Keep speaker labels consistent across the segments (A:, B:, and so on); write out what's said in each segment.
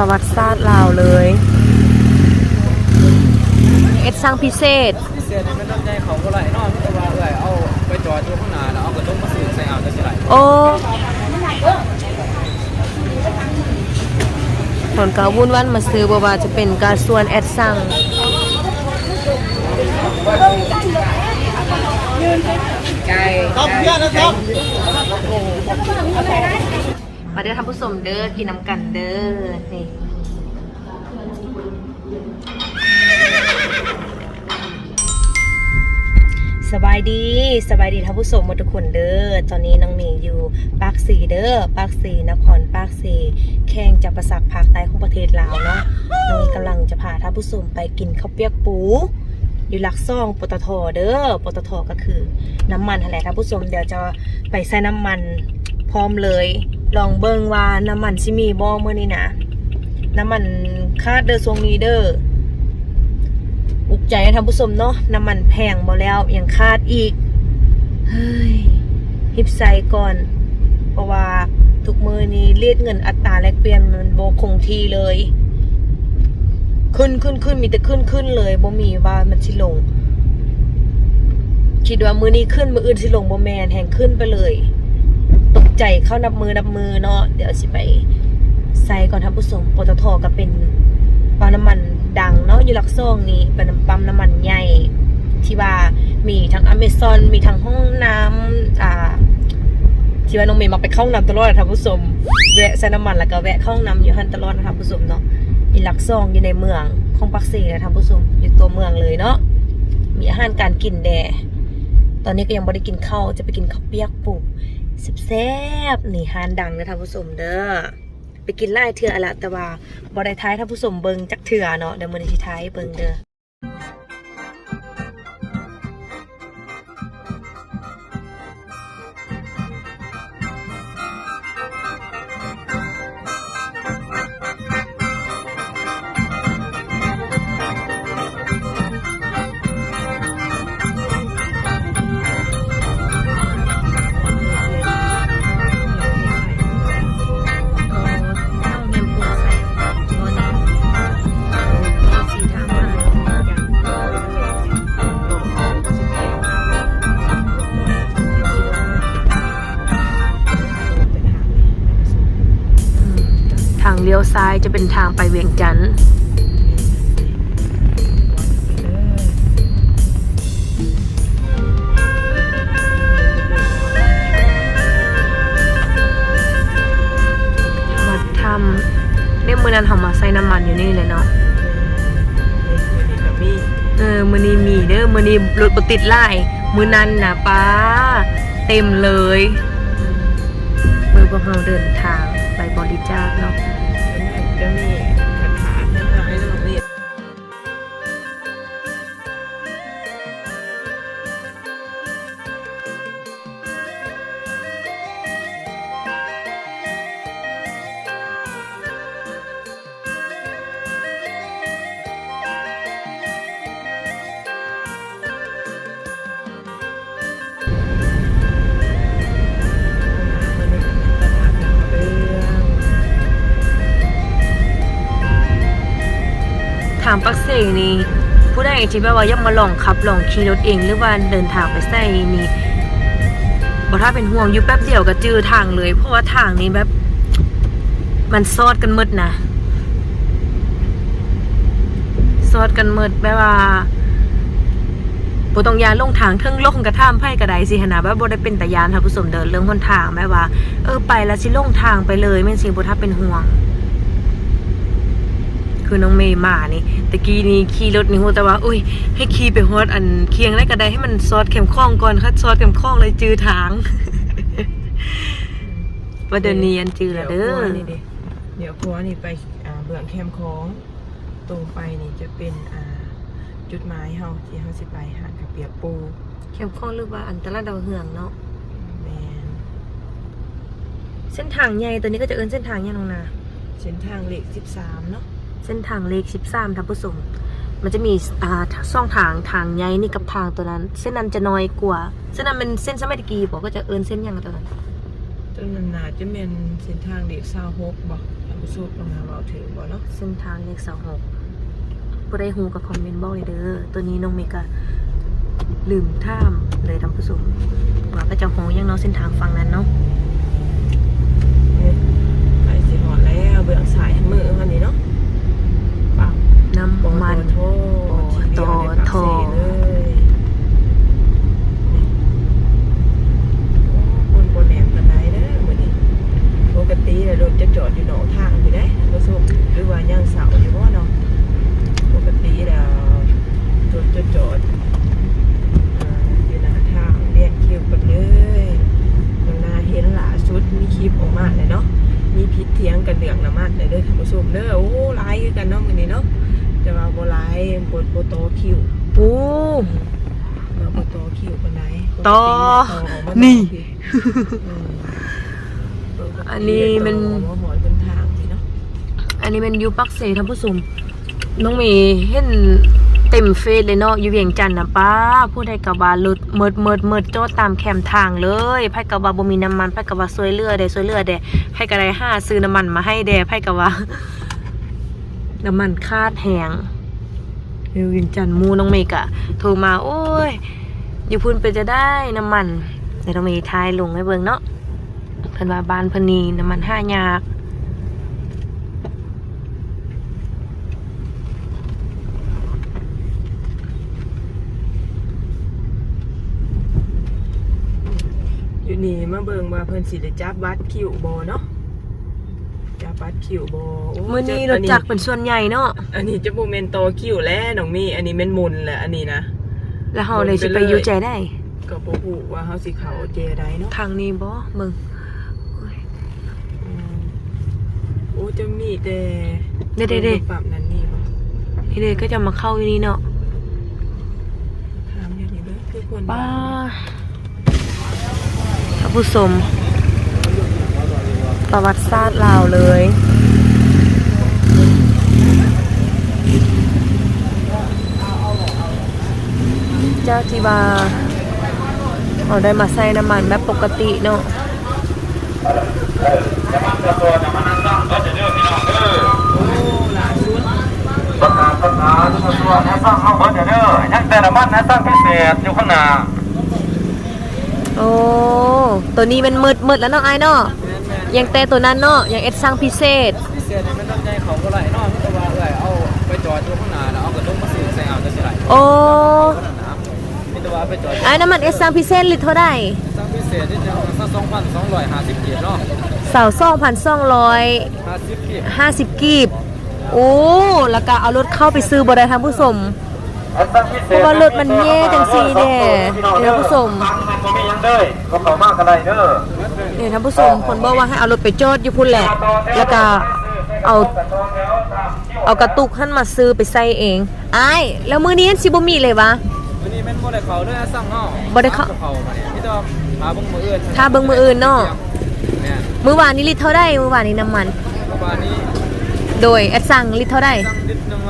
A: ประวัติศาสตร์ลาวเลยเอ็ดสร้างพิเศษ
B: พิเศษนี่มันต้องใจเขาก็ไหลเนอกแต่ว่าเอ้ยเอาไปจอดอยู่ข้างหน้าแล้วเอากระตุ้งมาสูบใส่เอาจะสิไหล
A: โอ้ผลกาวุ่นวันมาซื้อบ่ว่าจะเป็นการส่วนแอดสั่ง
B: ไก่
C: เพื่อนนะครับ
A: มาเด้อท่านผู้ชมเด้อกินน้ำกันเด้อนี่สบายดีสบายดีท่านผู้ชมหมดทุกคนเด้อตอนนี้น้องหนิงอยู่ปากสีเด้อปากสีนครปากสีแข่งจากประสักภาคใต้ของประเทศลาวเนาะน้องหนิงกำลังจะพาท่านผู้ชมไปกินข้าวเปียกปู อยู่หลักซ่องปตทเด้อปตทก็คือ น้ำมันอะไรท่านผู้ชมเดี๋ยวจะไปใส่น้ำมันพร้อมเลย ลองเบิ่งว่าน้ำมันสิมีบ่เมื่อนี้นะน้ำมันคาดเด้อทรงนี้เด้ออุกใจท่านผู้ชมเนาะน้ำมันแพงบ่แล้วยังคาดอีกเฮ้ยฮิบใส่ก่อน เพราะว่าทุกมือนี้เรียกเงินอัตราแลกเปลี่ยนมันโบคงที่เลย ขึ้นขึ้นขึ้นมีแต่ขึ้นขึ้นเลยบ่มีว่ามันสิลงคิดว่ามือนี้ขึ้นมืออื่นสิลงบ่แมนแห่งขึ้นไปเลย ใจเข้านับมือนับมือเนาะเดี๋ยวสิไปใส่ก่อนท่าผู้ชมปตทก็เป็นปั๊มน้ำมันดังเนาะอยู่หลักซ่องนี้เป็นปั๊มน้ำมันใหญ่ที่ว่ามีทั้งอเมซอนมีทั้งห้องน้ำอ่าที่ว่าน้องเมย์มาไปเข้าห้องน้ำตลอดท่านผู้ชมแวะใส่น้ำมันแล้วก็แวะเข้าห้องน้ำอยู่หันตลอดนะท่านผู้ชมเนาะมีหลักซ่องอยู่ในเมืองของปักซีนะท่านผู้ชมอยู่ตัวเมืองเลยเนาะมีอาหารการกินแดตอนนี้ก็ยังไม่ได้กินข้าวจะไปกินข้าวเปียกปู สิบแซบๆนี่ฮานดังนะท่านผู้ชมเด้อไปกินไล่เถื่ออะละแต่ว่าบอได้ท้ายท่านผู้ชมเบิงจักเถื่อเนาะเดี๋ยวมือในี้สิท้ายเบิงเด้อ จะเป็นทางไปเวียงจันทน์วัดทำเนี่ยมือนั้นเขามาใส่น้ำมันอยู่นี่เลยเนาะ
B: มี
A: เออมือนี้มีเด้อมือนี้รถบติดไล่มือนั้นนะป้า เต็มเลย มือพวกเราเดินทางไปบริจาคเนาะ
B: จะา
A: มปักเสงนี่ผู้ใดที่แบบว่ายากมาลองขับลองขี่รถเอง หรือว่าเดินทางไปใส่นี่บ่ถ้าเป็นห่วงอยู่แป๊บเดียวก็จื้อทางเลย เพราะว่าทางนี้แบบ มันซอดกันหมดนะซอดกันหมดแบบว่าบ่ต้องยานลงทางเทิงลงกระท่ามไผ่กระไดสิหนะแบบบ่ได้เป็นตะยานท่าผู้ชมเดินเรื่องหนทางแบบว่า เออไปแล้วสิลงทางไปเลยแม่นสิบ่ถ้าเป็นห่วง คือน้องเมย์มานี่ตะกี้นี่ขี่รถนี่ฮู้แต่ว่า อุ้ย ให้ขี่ไปฮอดอันเคียงได้ก็ได้ให้มันซอดเข็มข้องก่อนค่ะซอดเข็มข้องเลยจื้อทางว่าเดี๋ยวนี้อันจื้อและเด้อ
C: นี่ดิเดี๋ยวครัวนี่ไปอ่าเบื้องแคมป์ของตรงไปนี่จะเป็นอ่าจุดหมายเฮาที่เฮาสิไปหาดกระเปียกปู
A: เข็มข้องหรือว่าอันตรายดาวเหืองเนาะ
C: แมน
A: เส้นทางใหญ่ตัวนี้ก็จะเอิ้นเส้นทางใหญ่น้องนา
C: เส้นทางเลข13เนาะ
A: เส้นทางเลข 13ท่านผู้ชมมันจะมีอ่าช่องทางทางใหญ่นี่กับทางตัวนั้น เส้นนั้นจะน้อยกว่า เส้นนั้นเป็นเส้นสมัยตะกี้บอกก็จะเอิ้นเส้นหยังตัวนั้น
C: ต้นนั้นน่าจะเป็นเส้นทางเลข26บ่ประผู้ชมลองมาเว้าถึงบ่เนาะ
A: เส้นทางเลขสองหกผู้ได้ฮูกับคอมเมนต์บอกเลยเด้อตัวนี้น้องเมกะลืมท่ามเลยท่านผู้ชมว่าก็จะฮูยังเนาะเส้นทางฝั่งนั้นเนาะ
C: ใกล้สิหอดแล้วเบื้องสายมือมันนี่เนาะปัก
A: น้ำ มัน
C: โททีเดียวในปากเลยโอ้คนบนแหนมกันไหนเด้อมื้อนี้ปกติแล้วรถจะจอดอยู่หนองทางอยู่เด้ผู้ชมหรือว่าย่างเสาอยู่บ่เนาะปกติแล้วรถจะจอดอยู่หน้าทางเรียงคิวกันเลยมันน่าเห็นล่าสุดมีคลิปออกมาเลยเนาะมีพิษเทียงกันเดืองน้ำมันเลยเด้อท่านผู้ชมเด้อโอ้ร้ายกันเนาะมื้อนี้เนาะ จะว่าบ่ร้ายบดบ่โตคิว
A: โอ้
C: มาบ่โตคิวปานใด
A: ต่อ
C: ปกติเาออกมา
A: นี่
C: อืมปกติ
A: อันนี้มัน
C: เาออกมาหมอนบนทางนี่เนาะ
A: อันนี้เป็นยูปักเซท่านผู้ชมน้องเมย์เห็นเต็มเฟซเลยเนาะอยู่เวียงจันทน์นะป้าผู้ใดกับบารถเมิดเมิดเมิดโจอดตามแคมทางเลยไพ่กับบาบ่มีน้ำมันไพ่กับบาซวยเรือเดซวยเรือเดไพ่กับได้ห้าซื้อน้ำมันมาให้เดไพ่กับว่า น้ำมันคาดแหงอยู่เวียงจันมูน้องเมกะโทรมาโอ้ย อยู่พุ่นไปจะได้น้ำมันเดี๋ยวน้องเมย์ทายลงให้เบิ่งเนาะเพิ่นว่าบ้านพนีน้ำมันห้ายาก
C: อยู่นี่มาเบิงว่าเพิ่นสิได้จับบัตรคิวบ่เนาะ บบัตรคิวบ่โอ้
A: มื่อนี้
C: จะ
A: รถจักรเป็นส่วนใหญ่เนาะ
C: อันนี้จะบ่แม่นโตคิวแล้วน้องมีอันนี้แม่นมุนแหละอันนี้นะ
A: แล้วเฮาเลยสิไปอยู่ใจได้
C: ก็บ่ฮู้ว่าเฮาสิเข้าเจใดเนาะ
A: ทางนี้บ่มึง
C: อืมโอ้จะมีแต่
A: เด้เด้เด้
C: ปรับนั่นนี่บ่
A: ทีเดก็จะมาเข้าอยู่นี่เนาะ
C: ถามอยู่นี่เด้อคือคน
A: ป้า
C: บ้าน
A: พระผู้ชม ประวัติศาสตร์ลาวเลย เจ้าจีบาเอาได้มาใส่น้ำมันแบบปกติเนาะ
C: โอ้ล่าสุด
B: ประกาศประกาศทุกตัวให้สร้างเข้าเบิร์ดเด้อยังแต่ละมันนะสร้างพิเศษอยู่ข้างหน้า
A: โอ้ ตัวนี้มันมืดมืดแล้วเนาะไอ้ายเนาะ ยังแต่ตัวนั้นเนาะยังเอ็ดสร้างพิเศษ
B: พิเศษนี่มันต้องใจเขาก็ไหลเนาะมันก็ว่าเอ้ยเอาไปจอดอยู่ข้างหน้าแล้วเอากระตุ้งมาสื่อใส่เอาจะสิไหล
A: โอ้
B: ก็นั่นนะมีแต่ว่าไปจอด
A: ไอ้น้ำมันเอ็ดสร้างพิเศษลิตรเท่าไหร่
B: สร้างพิเศษที่จะสักสองพันสองร้อยห้าสิบกีบเนาะ
A: เสาสองพันสองร้อย
B: ห้าสิบกีบ
A: ห้าสิบกีบโอ้แล้วก็เอารถเข้าไปซื้อบริทานผู้ชม เพราะว่ารถมันแย่จังสิเด้เดี๋ยวผู้ชม
B: มันมียังเด้อก็เขามากอะไรเด้อ
A: เนี่ยท่านผู้ชมคนบอกว่าให้เอารถไปจอดอยู่พุ่นแหละ แล้วก็เอาเอากระตุกขึ้นมาซื้อไปใส่เองอ้ายแล้วมือนี้สิบ่มีเลยวะ
B: วันนี้แม่นบ่ได้เขาเลยสร้างเนาะ
A: บ่ได้เข้า
B: เขามาเนี่ยพี่ต้องหาเบิ่งมืออื่น
A: ถ้าเบิ่งมืออื่นเนาะ
B: เนี่ย
A: มื้อวานนี้ลิตรเท่าได้มื้อวานนี้น้ำมัน
B: ประมาณนี้
A: โดยแอดสั่งลิตรเท่าได้
B: ตั้งนิดนึง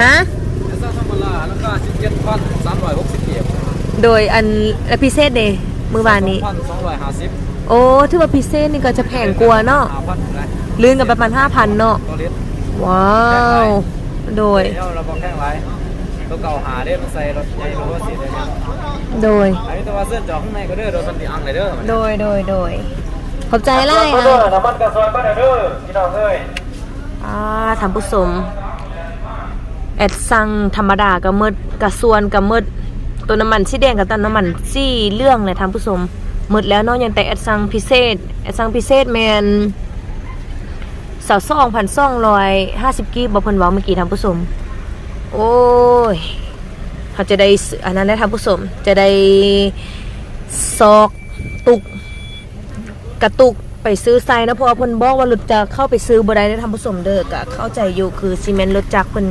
B: อะ
A: ฮะ
B: จะสร้างธรรมดาแล้วก็สิบเจ็ดพันสามร้อยหกสิบเกียบ
A: โดยอันและพิเศษเดมื้อวานนี้
B: พันสองร้อยห้าสิบ
A: โอ้ถือว่าพิเศษนี่ก็จะแพงกว่าเนาะ
B: ห้าพันนะ
A: ลื่นกับประมาณ5,000เนาะ
B: ตัวเล็ก
A: ว้าวโดย
B: เดี๋ยวเราบอกแข้งไรตัวเก่าหาเด้มันใส่รถใหญ่รถว่าสีเลยเนี่ย
A: โดย
B: อันนี้ตัวเสื้อจอข้างในก็เด้อรถมันตีอังเลยเด้อ
A: โดยโดยโดยขอบใจไล่
B: เด้อ
A: อะ
B: น้ำมันกระซอยบ้านเด้อพี่น้องเอ้ย
A: อ่าทำผู้สม แอดสั่งธรรมดากับมืดกระส่วนกับมืดตัวน้ำมันสีแดงกับตัวน้ำมันสีเรื่องเลยทำผู้สมมืดแล้วเนาะยังแต่แอดสั่งพิเศษแอดสั่งพิเศษแมนสาวสองพันสองร้อยห้าสิบกีบบอเพิ่นว้าเมื่อกี้ทำผู้สมโอ้ยเขาจะได้อันนั้นได้ทำผู้สมจะได้ซอกตุกกระตุกไปซื้อไซนะเพราะว่าเพิ่นบอกว่ารถจะเข้าไปซื้อบ่ได้ได้ทำผสมเด้อกะเข้าใจอยู่คือซีเมนต์รถจักรเพิ่น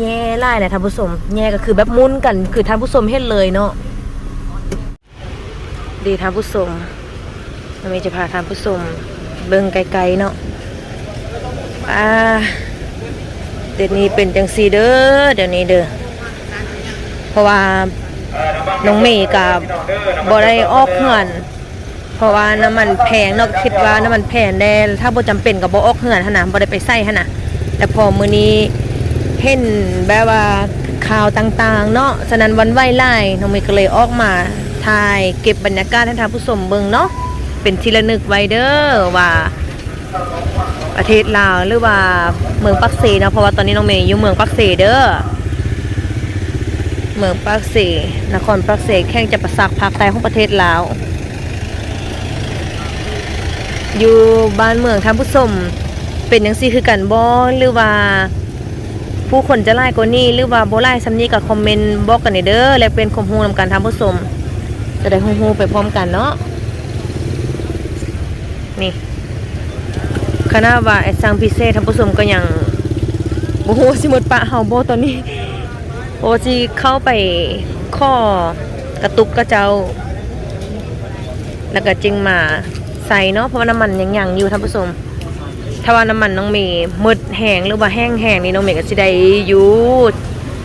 A: แย่หลายแหละทำผสมแย่ก็คือแบบมุนกัน คือทำผสมเฮ็ดเลยเนาะดีทำผสมเรามีจะพาทำผสมเบิ่งไกลๆเนาะอ่าเดี๋ยวนี้เป็นจังซีเด้อเดี๋ยวนี้เด้อเพราะว่าน้องเมย์กับบ่ได้ออกเหือน เพราะว่าน้ำมันแพงเนาะคิดว่าน้ำมันแพงแน่ถ้าบ่จำเป็นก็บ่ออกเหือนหนน่ะบ่ได้ไปใส่หนะแต่พอมื้อนี้ เห็นแบบว่าข่าวต่างๆ เนาะฉะนั้นวันไหวไล่น้องเมย์ก็เลยออกมาถ่ายเก็บบรรยากาศให้ท่านผู้ชมเบิ่งเนาะเป็นที่ระลึกไว้เด้อว่าประเทศลาวหรือว่าเมืองปักเซเนาะเพราะว่าตอนนี้น้องเมย์อยู่เมืองปักเซเด้อเมืองปักเซนครปักเซแข่งจะประสักภาคใต้ของประเทศลาวอยู่บ้านเมืองท่านผู้ชมเป็นจังซี่คือกันบ่หรือว่า ผู้คนจะไล่กว่านี้หรือว่าโบไล่ซำนี้ก็คอมเมนต์บอกกันเด้อและเป็นความรู้นำกันท่านผู้ชมจะได้ฮู้ไปพร้อมกันเนาะนี่คณะว่าไอ้สังพิเศษท่านผู้ชมก็ยังบ่ฮู้ว่าสิหมดปะเฮาโบตอนนี้โอ้สิเข้าไปข้อกระตุกกระเจ้า แล้วก็จึงมาใส่เนาะเพราะว่าน้ำมันยังยังอยู่ท่านผู้ชม ถ้าว่าน้ำมันน้องเมย์หมดแห้งหรือว่าแห้งแห้งนี่น้องเมย์ก็สิได้อยู่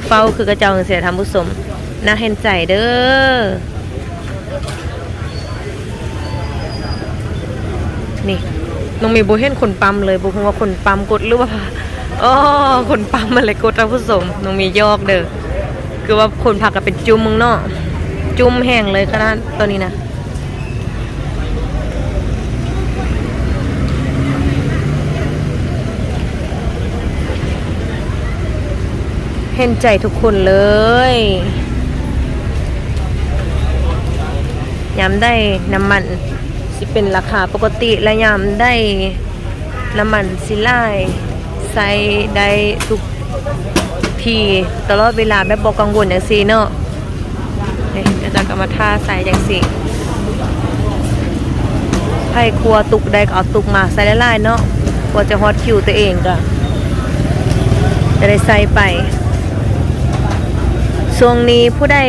A: เฝ้าคือกระเจ้าจังซี่ท่านผู้ชมน่าเห็นใจเด้อนี่น้องเมย์โบเห็นคนปั๊มเลยโบคงว่าคนปั๊มกดหรือว่าอ๋อคนปั๊มอะไรกดท่าผู้ชมน้องเมย์ยอกเด้อคือว่าคนผักก็เป็นจุ่มมึงเนาะจุ่มแห้งเลยขนาดตอนนี้นะ เห็นใจทุกคนเลยย้ำได้น้ำมันสิเป็นราคาปกติและยามได้น้ำมันสิไล่ใส่ได้ทุกทีตลอดเวลาแบบบอกกังวลอย่างซีเนาะนี่อาจารย์ก็มาท่าใส่อย่างสีไพ่ครัวตุกได้ก็เอาตุกมาใส่ไล่ๆเนาะกว่าจะฮอตคิวตัวเองก็จะได้ใส่ไป ช่วงนี้ผู้ใด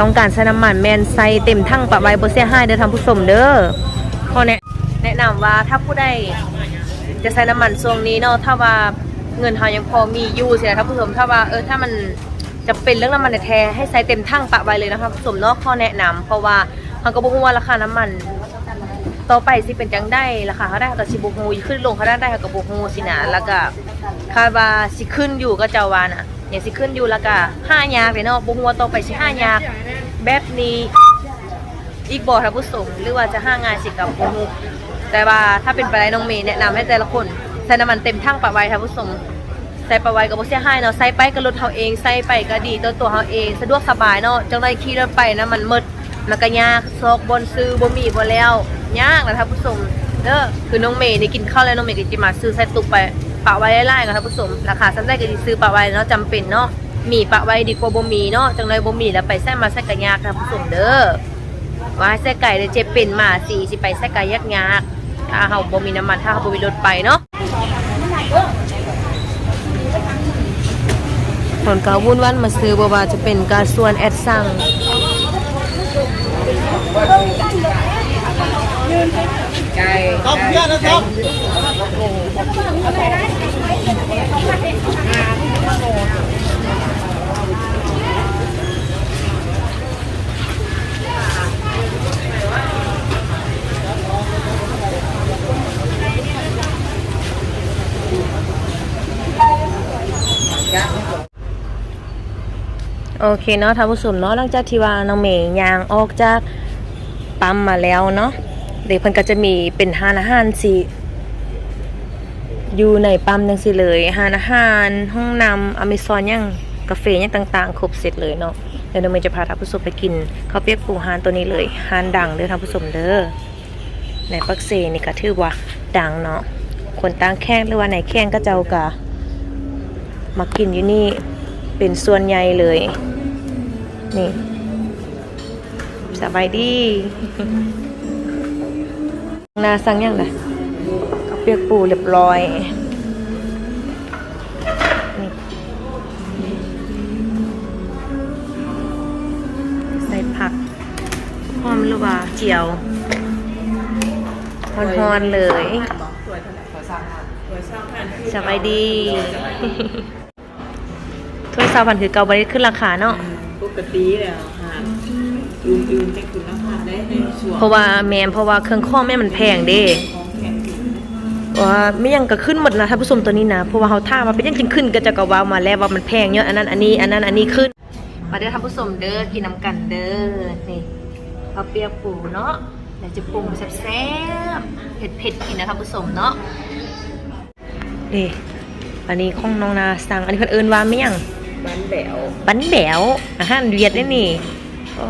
A: ต้องการใช้น้ำมันแมนใส่เต็มทั้งปะไว้บ่เสียหายเด้อท่านผู้ชมเด้อข้อแนะแนะนำว่าถ้าผู้ใดจะใช้น้ำมันช่วงนี้เนาะถ้าว่าเงินเฮายังพอมีอยู่สินะท่านผู้ชมถ้าว่าเออถ้ามันจะเป็นเรื่องน้ำมันแท้ให้ใส่เต็มทั้งปะไว้เลยนะคะผู้ชมเนาะข้อแนะนำเพราะว่าเขาก็บ่ฮู้ว่าราคาน้ำมันต่อไปสิเป็นจังได้ราคาเขาได้เขาก็สิบ่ฮู้ขึ้นลงเขาได้ได้ก็บ่ฮู้สินะแล้วก็คาดว่าสิขึ้นอยู่ก็เจ้าวาน่ะ ย่างสิขึ้นอยู่ล้วก็ห้ายากเลยเนาะบ่ฮู้ว่าต่อไปสิห้ายาก แบบนี้อีกบ่ท่านผู้ชมหรือว่าจะห้างายสิกับบ่ฮู้แต่ว่าถ้าเป็นไปได้น้องเมย์แนะนำให้แต่ละคนใส่น้ำมันเต็มทั้งปะไว้ท่านผู้ชมใส่ปะไว้ก็บ่เสียหายเนาะใส่ไปก็รถเฮาเองใส่ไปก็ดีตัวตัวเฮาเองสะดวกสบายเนาะจังไดขี่รถไปนะมันมืดมันก็ยากซอกบนซื้อบ่มีบ่แล้วยากนะท่านผู้ชมเด้อคือน้องเมย์นี่กินข้าวแล้วน้องเมย์ก็จะมาซื้อใส่ตุกไป ปะไว้ไล่ๆกับท่านผู้ชมราคาซ้ำได้ก็สิซื้อปะไว้เนาะจำเป็นเนาะมีปะไว้ดีกว่าบ่มีเนาะจังไดบ่มีแล้วไปใส่มาใส่ก็ยากท่านผู้ชมเด้อว่าใส่ไก่เด้อเจ็บเป็นมาสิสิไปใส่ไก่ยากยากๆถ้าเฮาบ่มีน้ำมันถ้าเฮาบ่มีรถไปเนาะผลการวุ่นวันมาซื้อบ่ว่าจะเป็นการส่วนแอดสั่ง
B: ไก่
D: ครับเพื่อนนะครับ
A: โอเคเนาะท่านผู้ชมเนาะหลังจากที่ว่าน้องเมย์ยางออกจากปั๊มมาแล้วเนาะเดี๋ยวเพิ่นก็จะมีเป็นห้านอาหารสิ อยู่ในปั๊มจังสิเลยหานอาหาร ห้องน้ำอเมซอนยังกาแฟยังต่าง ๆ ครบเสร็จเลยเนาะเดี๋ยวน้องเมย์จะพาท่านผู้ชมไปกินข้าวเปียกปูฮานตัวนี้เลยฮานดังเด้อท่านผู้ชมเด้อในปักเซนี่ก็ถือว่าดังเนาะคนต่างแข้งหรือว่าไหนแข้งก็เจ้ากะมากินอยู่นี่เป็นส่วนใหญ่เลย นี่สบายดีนาสั่งยังไง เปียกปูเรียบร้อยนี่ใส่ผักหอมหรือว่าเจียวฮอนๆเลย
C: ส
A: บายดีถ้วยซาวพันคือเกาบริขึ้นราคาเนาะ
C: ปกติแล้วหาอื่นๆจะขึ้นราคาได้ในช่วง
A: เพราะว่าแมนเพราะว่าเครื่องข้อแม่มันแพงเด้ ว่าไม่ยังก็ขึ้นหมดนะท่านผู้ชมตัวนี้นะเพราะว่าเขาท่ามาเป็นยังจริงขึ้นก็จะกว่ามาแล้วว่ามันแพงเยอะอันนั้นอันนี้อันนั้นอันนี้ขึ้น มาเด้อท่านผู้ชมเด้อกินน้ำกันเด้อนี่ข้าวเปียกปูเนาะเดี๋ยวจะปรุงแซ่บๆเผ็ดๆกินนะท่านผู้ชมเนาะนี่อันนี้ของน้องนาสั่งอันนี้เพิ่นเอิ้นว่าไม่ยัง
C: บ้านแบว
A: บันแบวอาหารเวียดนี่นี่โอ้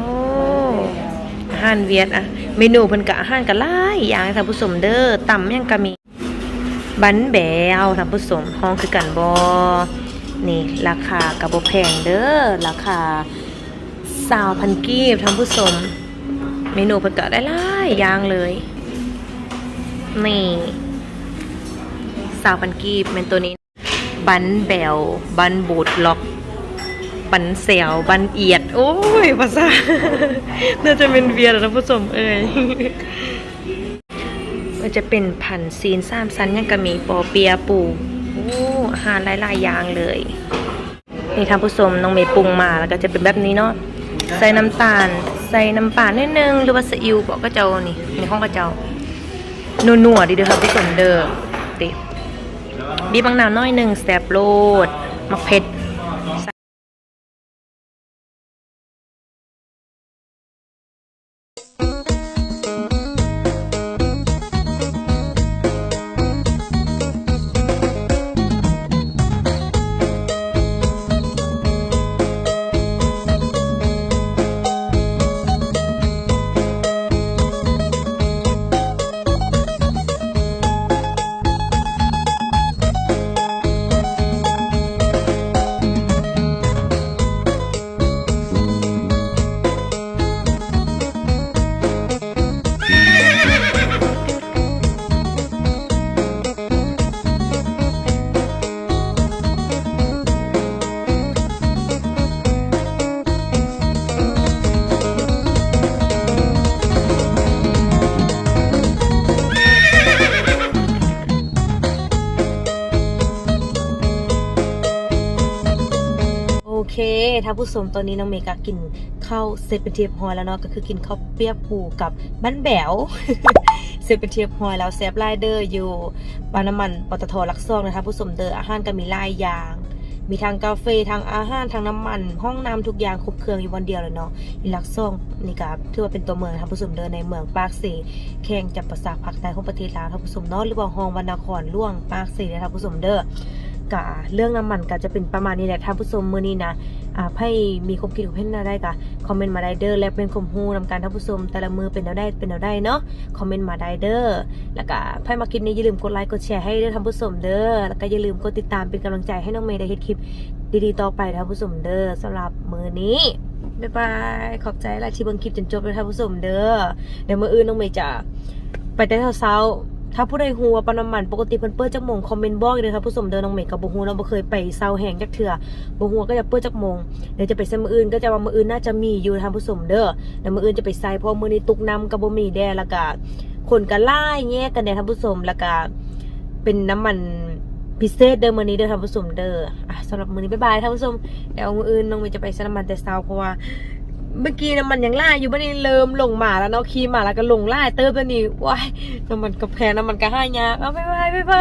A: อาหารเวียดอะเมนูเพิ่นก็อาหารก็หลายอย่างท่านผู้ชมเด้อตำยังก็มี บันแบวท่านผู้ชมห้องคือกันบอนี่ราคากับบ่แพงเด้อราคาสาวพันกีบท่านผู้ชมเมนูเพิ่นก็ได้หลายอย่างเลย นี่สาวพันกีบเป็นตัวนี้ บันแบวบันบูดล็อกบันเสียวบันเอียด โอ้ยภาษาน่าจะเป็นเวียดนะท่านผู้ชมเอ้ย มันจะเป็นพันซีนสามซันยังก็มีปอเปียะปูโอ้อาหารหลายๆอย่างเลยนี่ท่านผู้ชมน้องเมย์ปรุงมาแล้วก็จะเป็นแบบนี้เนาะใส่น้ำตาล ใส่น้ำปลานิดนึงหรือว่าซีอิ๊วบอกก็เจ้านี่ในห้องก็เจ้านัวๆดีเด้อครับผู้ชมเด้อติบีบางนาวน้อยหนึ่งแสบโลดมักเผ็ด เคท่าผู้ชมตอนนี้น้องเมก็กินข้าวเสร็จเป็นเทียบฮอยแล้วเนาะก็คือกินข้าวเปียกปูกับบ้านแบวเสร็จเป็นเทียบฮอยแล้วแซบไลเดอร์อยู่ปาน้ำมันปตทลักซองนะคะผู้ชมเดออาหารก็มีหลายอย่าง มีทางกาแฟทางอาหารทางน้ำมัน ห้องน้ำทุกอย่างครบเครื่องอยู่วันเดียวเลยเนาะอีลักซองนี่ก็ถือว่าเป็นตัวเมืองนะคะผู้ชมเดินในเมืองปากเสแข่งจับประสาทภาคใต้ของประเทศลาวท่านผู้ชมเนาะหรือว่าห้องวรรณครล่วงปากเสนะคะผู้ชมเด้อ กะเรื่องน้ำมันก็จะเป็นประมาณนี้แหละท่านผู้ชมมือนี้นะอ่าให้มีความคิดเห็นอะไรกะคอมเมนต์มาได้เด้อและเป็นความรู้นำการท่านผู้ชมแต่ละมือเป็นแนวได้เป็นแนวได้เนาะคอมเมนต์มาได้เด้อแล้วก็ให้มาคลิปนี้อย่าลืมกดไลค์กดแชร์ให้เด้อท่านผู้ชมเด้อแล้วก็อย่าลืมกดติดตามเป็นกำลังใจให้น้องเมย์ได้เฮ็ดคลิปดีๆต่อไปท่านผู้ชมเด้อสำหรับมือนี้บ๊ายบายขอบใจหลายที่เบิ่งคลิปจนจบเลยท่านผู้ชมเด้อเดี๋ยวมืออื่นน้องเมย์จะไปแต่เช้าๆ ถ้าผู้ใดฮู้ว่าปั๊มน้ำมันปกติเพิ่นเปิดจักมงคอมเมนต์บอกเลยครับผู้ชมเดินน้องเมฆกับบ่ฮู้เราบ่เคยไปเซาแห่งจักเทื่อบ่ฮู้ว่าก็จะเปิดจักมงเดี๋ยวจะไปเซมื้ออื่นก็จะว่ามื้ออื่นน่าจะมีอยู่ทานผู้ชมเด้อแล้วมื้ออื่นจะไปใส่เพราะมื้อนี้ตุกน้ำก็บ่มีแดแล้วก็คนก็หลายแยกกันแน่ท่านผู้ชมแล้วก็เป็นน้ำมันพิเศษเด้อมื้อนี้เด้อท่านผู้ชมเด้ออะสำหรับมือนี้บ๊ายบายท่านผู้ชมเดี๋ยวมืออื่นน้องเมฆจะไปใส่น้ำมันแต่เช้าเพราะว่า เมื่อกี้น้ำมันยังล่าอยู่บ้านนี้เริ่มลงหมาแล้วเนาะขี่มาแล้วก็ลงล่าเติมตัวนี้ว้ายน้ำมันกระแพงน้ำมันกระห้ายยาเอาไปไปไปไป